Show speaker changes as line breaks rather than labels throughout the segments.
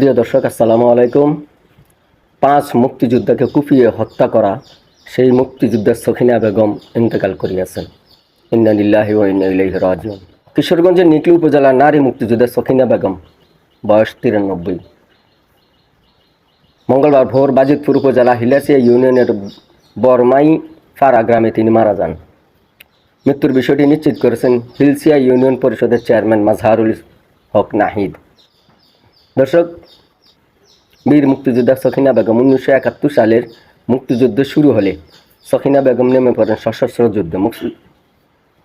প্রিয় দর্শক, আসসালামু আলাইকুম। পাঁচ মুক্তিযোদ্ধাকে কুপিয়ে হত্যা করা সেই মুক্তিযোদ্ধার সখিনা বেগম ইন্তেকাল করিয়াছেন। ইন্নালিল্লাহি ও ইন্না ইলাইহি রাজিউন। কিশোরগঞ্জের নিকলি উপজেলার নারী মুক্তিযোদ্ধা সখিনা বেগম, বয়স তিরানব্বই। মঙ্গলবার ভোর বাজিতপুর উপজেলা হিলাসিয়া ইউনিয়নের বরমাই ফারা গ্রামে তিনি মারা যান। মৃত্যুর বিষয়টি নিশ্চিত করেছেন হিলসিয়া ইউনিয়ন পরিষদের চেয়ারম্যান মাজহারুল হক নাহিদ। দর্শক, বীর মুক্তিযোদ্ধা সখিনা বেগম উনিশশো একাত্তর সালের মুক্তিযুদ্ধ শুরু হলে সখিনা বেগম নেমে পড়েন সশস্ত্র যুদ্ধে। মুক্তি,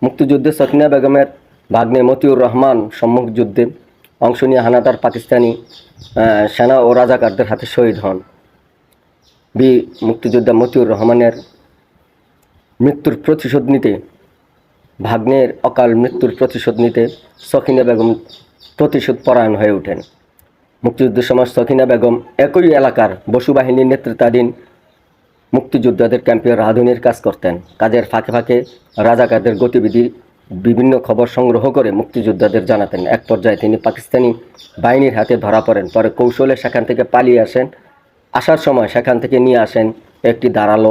মুক্তিযুদ্ধে সখিনা বেগমের ভাগ্নে মতিউর রহমান সম্মুখ যুদ্ধে অংশ নিয়ে হানাদার পাকিস্তানি সেনা ও রাজাকারদের হাতে শহীদ হন। বীর মুক্তিযোদ্ধা মতিউর রহমানের মৃত্যুর প্রতিশোধ নিতে, ভাগ্নের অকাল মৃত্যুর প্রতিশোধ নিতে সখিনা বেগম প্রতিশোধ পরায়ণ হয়ে ওঠেন। মুক্তিযুদ্ধের সময় সখিনা বেগম একই এলাকার বসু বাহিনীর নেতৃত্বাধীন মুক্তিযোদ্ধাদের ক্যাম্পে রাঁধুনির কাজ করতেন। কাজের ফাঁকে ফাঁকে রাজাকারদের গতিবিধি, বিভিন্ন খবর সংগ্রহ করে মুক্তিযোদ্ধাদের জানাতেন। এক পর্যায়ে তিনি পাকিস্তানি বাহিনীর হাতে ধরা পড়েন। পরে কৌশলে সেখান থেকে পালিয়ে আসেন। আসার সময় সেখান থেকে নিয়ে আসেন একটি দাঁড়াল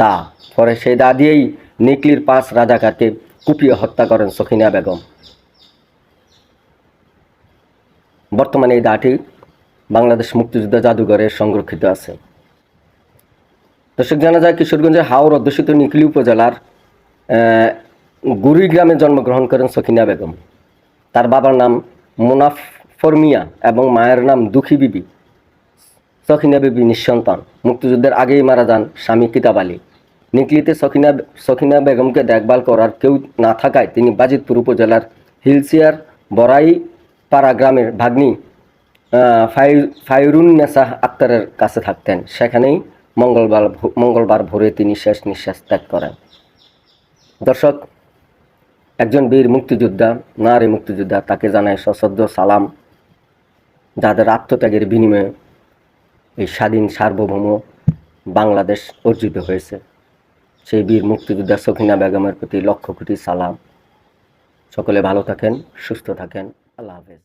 দা। পরে সেই দা দিয়েই নিকলির পাঁচ রাজাকারকে কুপিয়ে হত্যা করেন সখিনা বেগম। বর্তমানে এই দাটি বাংলাদেশ মুক্তিযোদ্ধা জাদুঘরে সংরক্ষিত আছে। দর্শক, জানা যায় কিশোরগঞ্জের হাওর অধ্যুষিত নিকলি উপজেলার গুরি গ্রামে জন্মগ্রহণ করেন সখিনা বেগম। তার বাবার নাম মুনাফর মিয়া এবং মায়ের নাম দুঃখী বিবি। সখিনা বিবি নিঃসন্তান। মুক্তিযুদ্ধের আগেই মারা যান স্বামী কিতাব আলী। নিকলিতে সখিনা সখিনা বেগমকে দেখভাল করার কেউ না থাকায় তিনি বাজিতপুর উপজেলার হিলসিয়ার বড়াই পাড়া গ্রামের ভাগ্নি আহ, ফাই- ফাইরুন নেসা আক্তারের কাছে থাকতেন। সেখানেই মঙ্গলবার মঙ্গলবার ভোরে তিনি শেষ নিঃশ্বাস ত্যাগ করেন। দর্শক একজন বীর মুক্তিযোদ্ধা নারী মুক্তিযোদ্ধা তাকে জানায় সশ্রদ্ধ সালাম। যাদের আত্মত্যাগের বিনিময়ে এই স্বাধীন সার্বভৌম বাংলাদেশ অর্জিত হয়েছে। সেই বীর মুক্তিযোদ্ধা সখিনা বেগমের প্রতি লক্ষ কোটি সালাম। সকলে ভালো থাকেন সুস্থ থাকেন। আল্লাহ হাফেজ